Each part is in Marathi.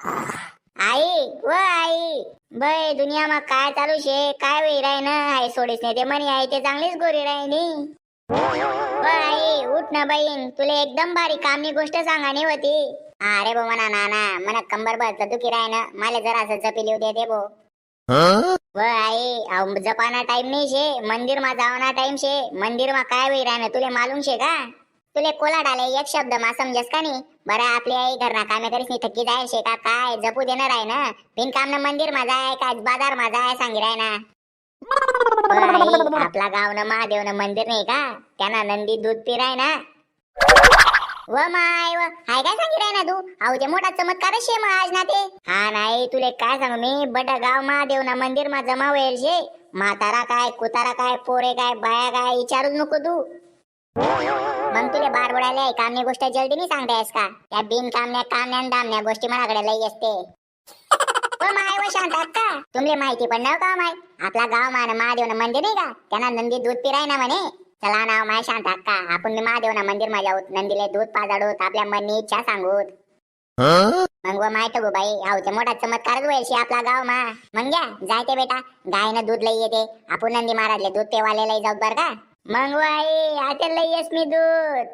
आई व आई. बय दुनियाમાં काय चालू છે काय वेळ राय ना आई सोडीस नाही ते म्हणी आई ते चांगलीच गोरी राहिनी व आई उठ ना बहीण तुला एकदम भारी कामनी गोष्ट सांगानी होती. अरे बो म्हणा नाना मला कंबर बस दुखी राय ना मला जरा असं जपी लिहू दे दे बो व आई जपाना टाइम नाही शे मंदिर मा जावाना टाइम शे. मंदिर मा काय वेळ राय ना तुले मालूम शे का? तुले कोला डाले एक शब्द मा समजस का नाही बरं आपली आई घरना कामे करीस नी थकी जाय शे का? काय? जपू देणार आहे ना? बिनकाम ना मंदिर माझा आहे का बाजार माझा आहे सांगी राय ना? व आई, आपला गाव ना महादेव ना मंदिर नाही का? त्यांना नंदी दूध पिराय ना? व माय व हाय काय सांगी राय ना तू? अहो ते मोठा चमत्कार शे मग आज ना ते. हा नाही तुले काय सांगू मी? बड गाव महादेव ना मंदिर मा जमा होईल शे. म्हातारा काय कुतारा काय पोरे काय बाया काय विचारूच नको तू. मग तुले बार बुडाले कामने गोष्ट जल्दी नाही सांगतायस का? त्या बिन कामण्या कामण्या न दामण्या गोष्टी माझ्याकडे लई असते. माय व शांत का? तुमले माहिती पण नव का माय? आपला गाव मान महादेव ना मंदिर नाही का? त्यांना नंदी दूध पिराय ना म्हणे. चला नाव माय शांत का? आपण मी महादेव ना मंदिर मा जाऊत नंदीले दूध पाजाडूत आपल्या मनी इच्छा सांगूत. मग व माय टगू बाई आहो ते मोठा चमत्कारच होईल आपला गाव मा. मग घ्या जायते बेटा. गायनं दूध लई येते. आपण नंदी महाराजले दूध पेवाले लई जाऊ बर का? मग व आई आता लई येस मी दूध.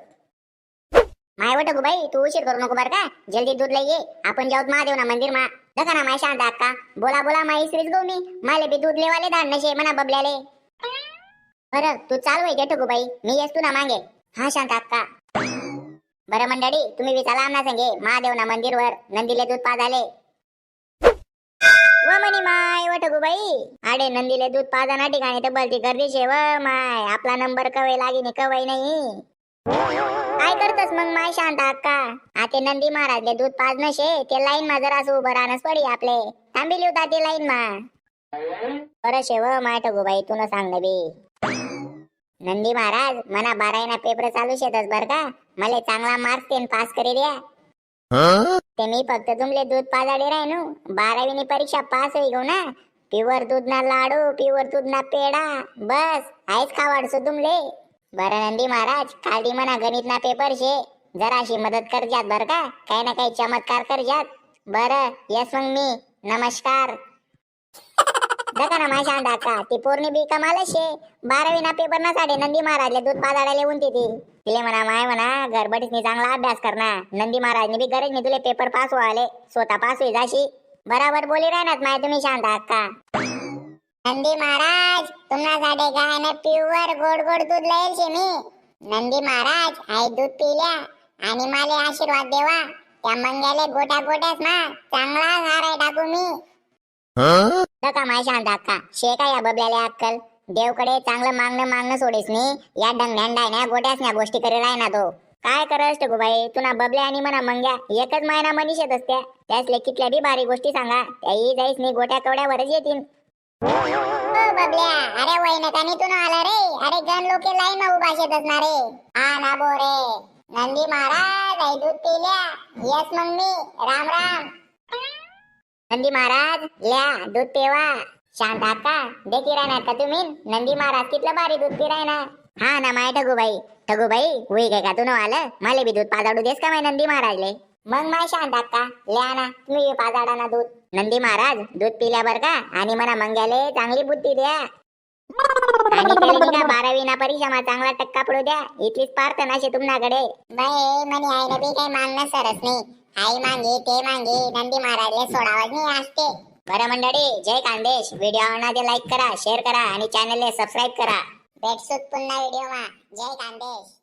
माय वटगू बाई तू उशीर करू नको बर का? जल्दी दूध लई ये. आपण जाऊत महादेव ना मंदिर मा. दका ना माय शांत अक्का बोला बोला माई श्रीच गो मी. माले बी दूध लेवाले दान नशे म्हणा बबल्याले. बरं तू चालू आहे ठकू बाई. मी येस तू ना मागे. हा शांत अक्का बरं मंडळी तुम्ही बी चला आमना संगे. महादेव ना मंदिरवर. नंदीले दूध पाजाले. व टगू आडे नंदीले दूध पाजाना ठिकाणी तर बलती गर्दी शेव माय. आपला नंबर कवय लागिनी कवय नाही. काय करतस मग माय शांत अक्का आते नंदी महाराजले दूध पाजन शे ते लाईन मा जरा असं उभं राहणंच पडी आपले. थांबिली होता ते लाईन मा बरं शेव माय ठगूबाई तू न सांग बी. नंदी महाराज मना बारायना पेपर चालू शेतच बर का? मला चांगला मार्क्स तेन पास करी द्या ते मी फक्त तुमले दूध पाजाडे राहिनो. बारावीनी परीक्षा पास होई गो ना प्युअर दूध ना लाडू प्युअर दूध ना पेडा बस आईच खावाडसो तुमले? बरं नंदी महाराज काल म्हणा गणित ना पेपर शे. जराशी मदत कर जात बर का? काही ना काही चमत्कार कर जात बरं यस मग मी. नमस्कार. दका ना माझ्या अंडा ती पोरणी बी कमाल शे बारावी ना पेपर ना साडे नंदी महाराजले दूध पाजाडायला उंती ती तिले म्हणा माय म्हणा गडबडीत चांगला अभ्यास करना नंदी महाराजने बी गरज नाही तुले पेपर पास व्हायले. स्वतः पास होई जाशी. बराबर बोली राहणार माय तुम्ही शांत आहात नंदी महाराज तुम्हाला गाय ना प्युअर गोड गोड दूध लाईल शे मी. नंदी महाराज आई दूध पिल्या आणि माले आशीर्वाद देवा. त्या मंग्याले गोट्या गोट्यास ना चांगला हार आहे टाकू मी. नका माय शांत अक्का शे का या बबल्याले अक्कल? देवकडे चांगलं मागणं मागणं सोडीस नी या डंगड्यान ना गोट्यास ना गोष्टी करी राय ना तो. काय करस गो बाई तुला बबल्या आणि म्हणा मंग्या. एकच मायना मनीष येत असत्या. त्यासले कितल्या बी भारी गोष्टी सांगा. त्याही जाईस मी गोट्या कवड्यावरच येतील बबल्या अरे वैनकानी तू आला रे? अरे गण लोक लाईन ना उभा शेत असणार रे हा ना बो रे. नंदी महाराज आई दूध पिल्या. येस मग मी. राम राम. नंदी महाराज ल्या दूध पेवा. शांत आका देखी राहणार का तुम्ही? नंदी महाराज कितलं भारी दूध पिराय ना हा ना माय ठगूबाई ठगूबाई होई काय का? तू आलं? मला बी दूध पाजाडू देस का माय नंदी महाराजले? मग माय शांत का ल्या ना तुम्ही पाजाडा ना दूध. नंदी महाराज दूध पिल्यावर का? आणि मला मंग्याले चांगली बुद्धी द्या. आणि त्याला नाही का बारावी ना परीक्षा मा चांगला टक्का पडू द्या. इथलीच बाई म्हणे बी काही मागणं सरस नाही. आई मागे ते मागे नंदी महाराजले सोडावं नाही असते. बरं मंडळी जय कांदेश. व्हिडिओ आवडला लाईक करा शेअर करा आणि चॅनलला सबस्क्राईब करा. भेटसूत पुन्हा व्हिडिओ मा जय कांदेश.